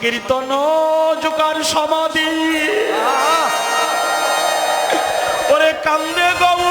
সংকীর্তন জোকার সমাধি। ওরে কান্দে গৌ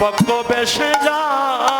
বক বক বেশে যায়।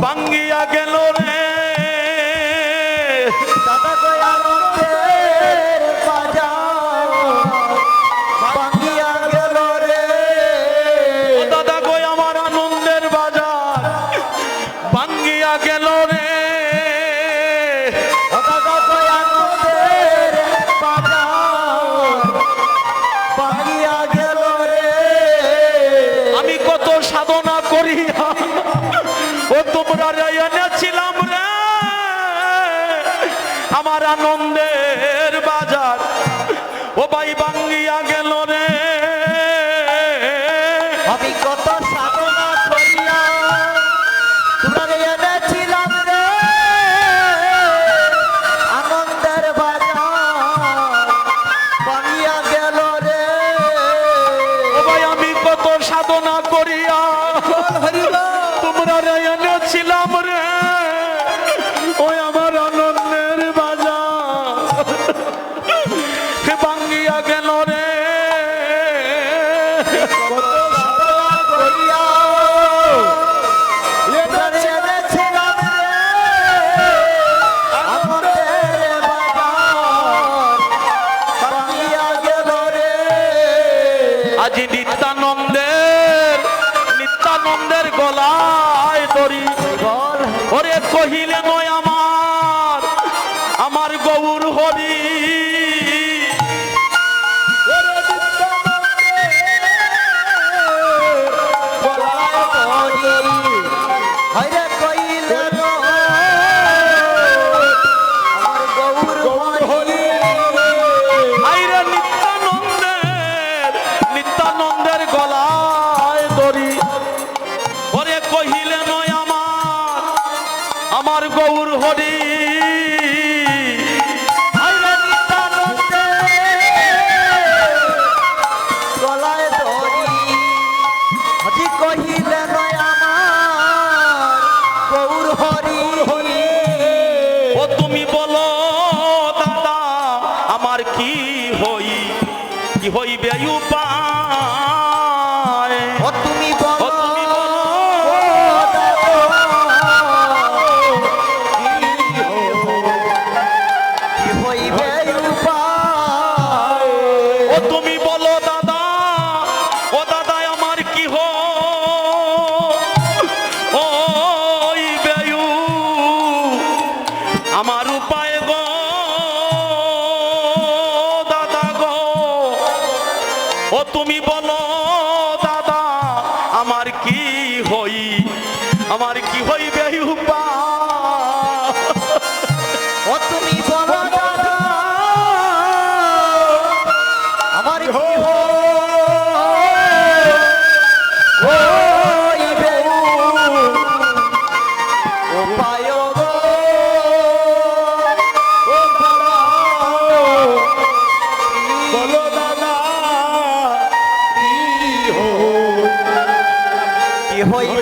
만기하게 আমার আনন্দের বাজার। রহিলে নয় আমার আমার গৌর হরি। হরি ও তুমি বলো দাদা আমার কি হই কি হইবে তুমি বলো কি হইবে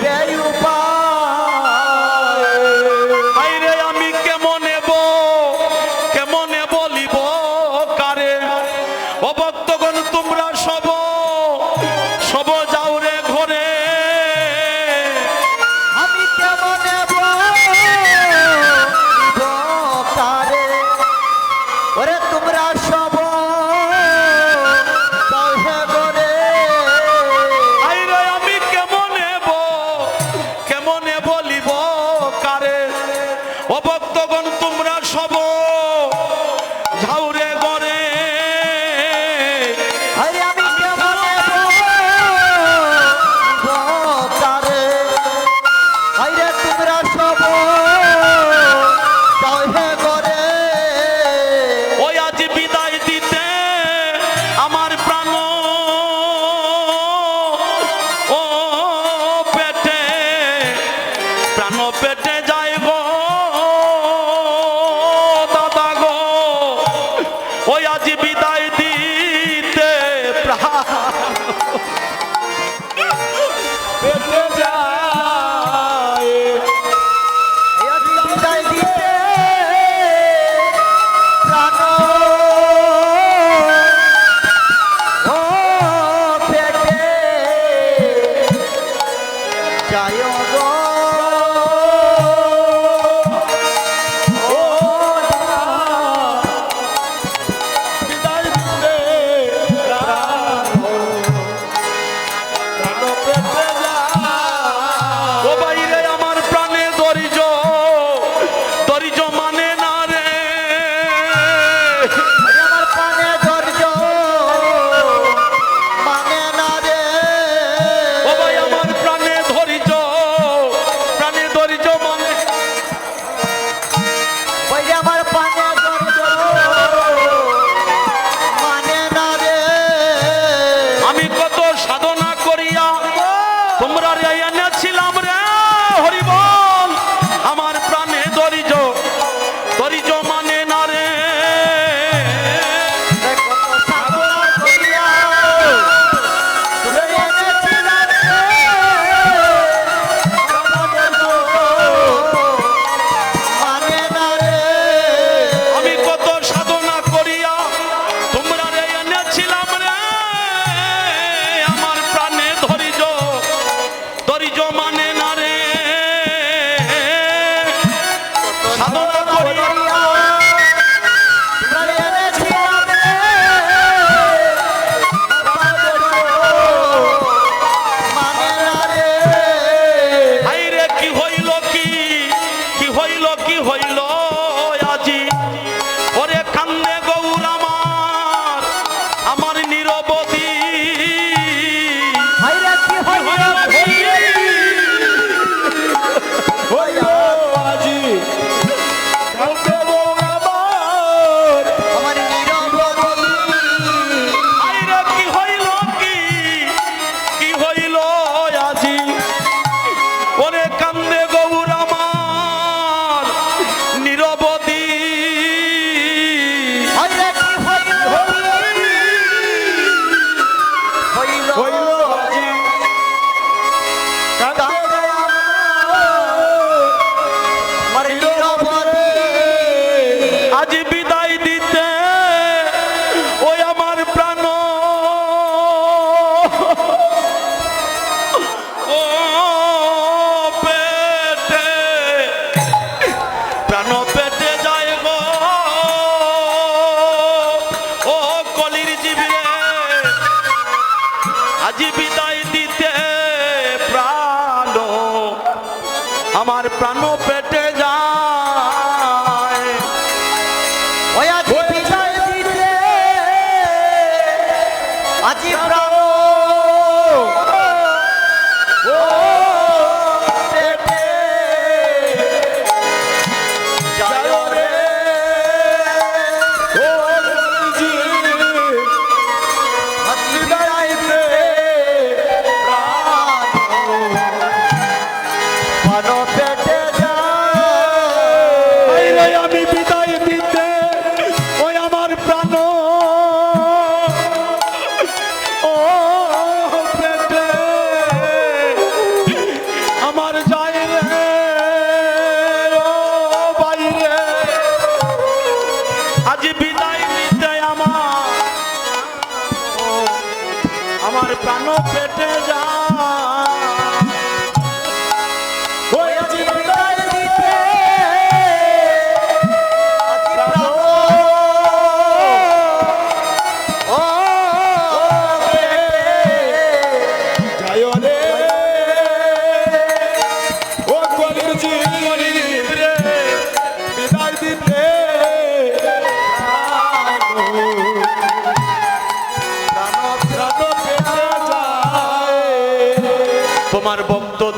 প্রাণ পেটে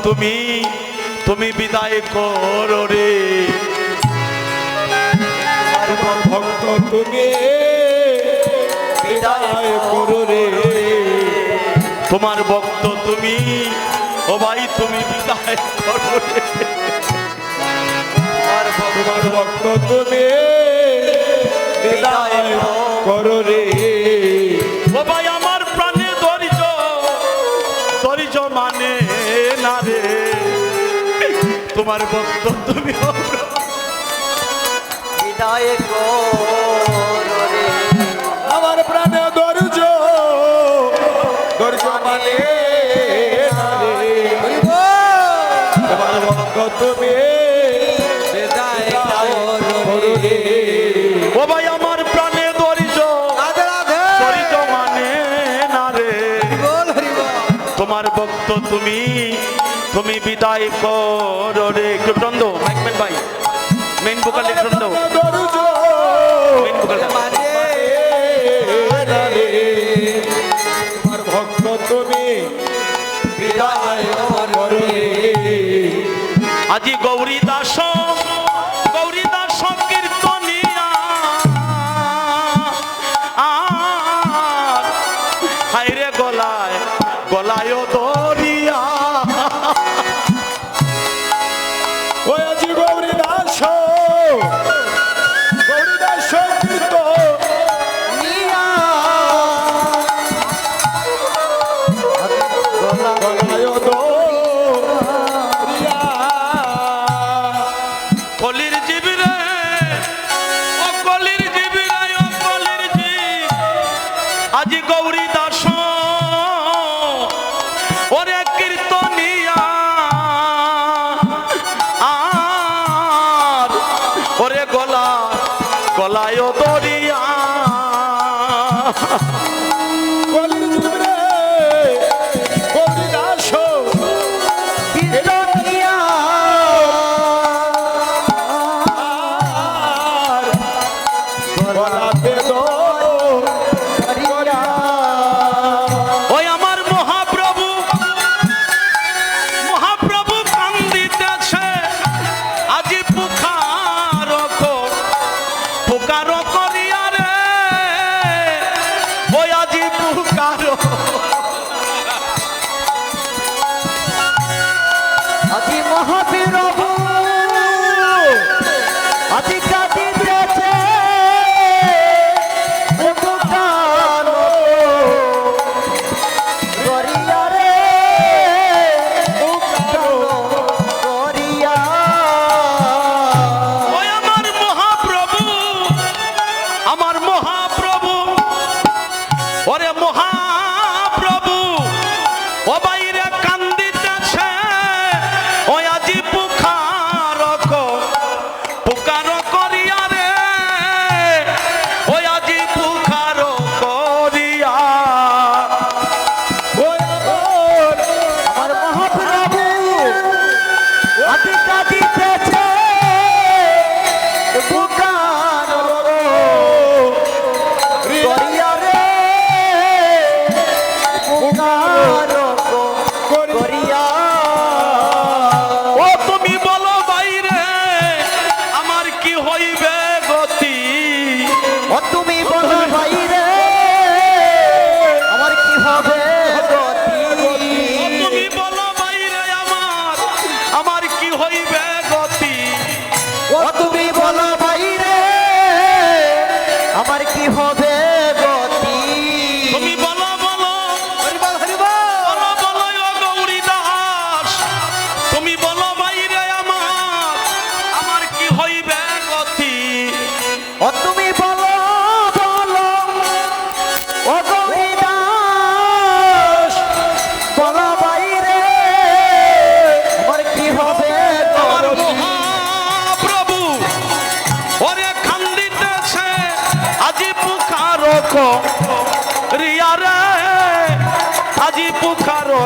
তুমি তুমি বিদায় করো রে। ভক্ত তুমি বিদায় করো রে। তোমার ভক্ত তুমি ও ভাই তুমি বিদায় করো রে। তোমার ভক্ত তুমি বিদায় করো রে। তোমার ভক্ত তুমি বিদায় গো। তুমি বিদায় করো রে কৃপন্দ মাইকমেন ভাই মেন ভোকাল কৃপন্দ আজি গৌরী দাসন ও তুমি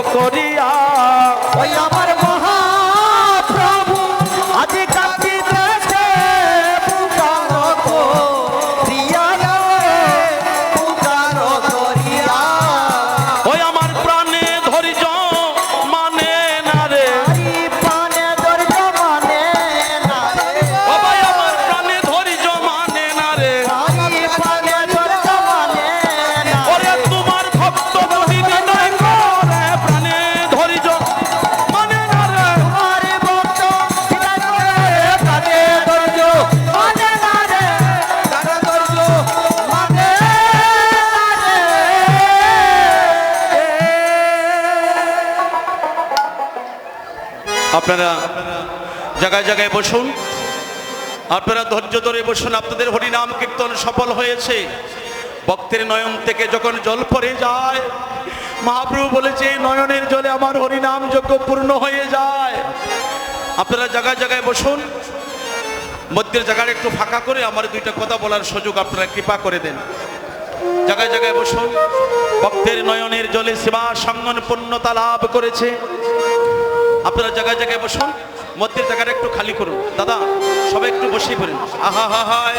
করি জায়গায় জায়গায় বসুন। আপনারা ধৈর্য ধরে বসুন, আপনাদের হরিনাম কীর্তন সফল হয়েছে। ভক্তের নয়ন থেকে যখন জল পড়ে যায়, মহাপ্রভু বলেছে, নয়নের জলে আমার হরিনাম যজ্ঞ পূর্ণ হয়ে যায়। আপনারা জায়গায় জায়গায় বসুন। মধ্যের জায়গাটা একটু ফাঁকা করে আমার দুইটা কথা বলার সুযোগ আপনারা কৃপা করে দেন। জায়গায় জায়গায় বসুন। ভক্তের নয়নের জলে সেবা সঙ্গন পূর্ণতা লাভ করেছে। আপনারা জায়গায় জায়গায় বসুন। মধ্যের জায়গাটা একটু খালি করুন। দাদা সবাই একটু বসিয়ে পড়ুন। আহা হা হায়।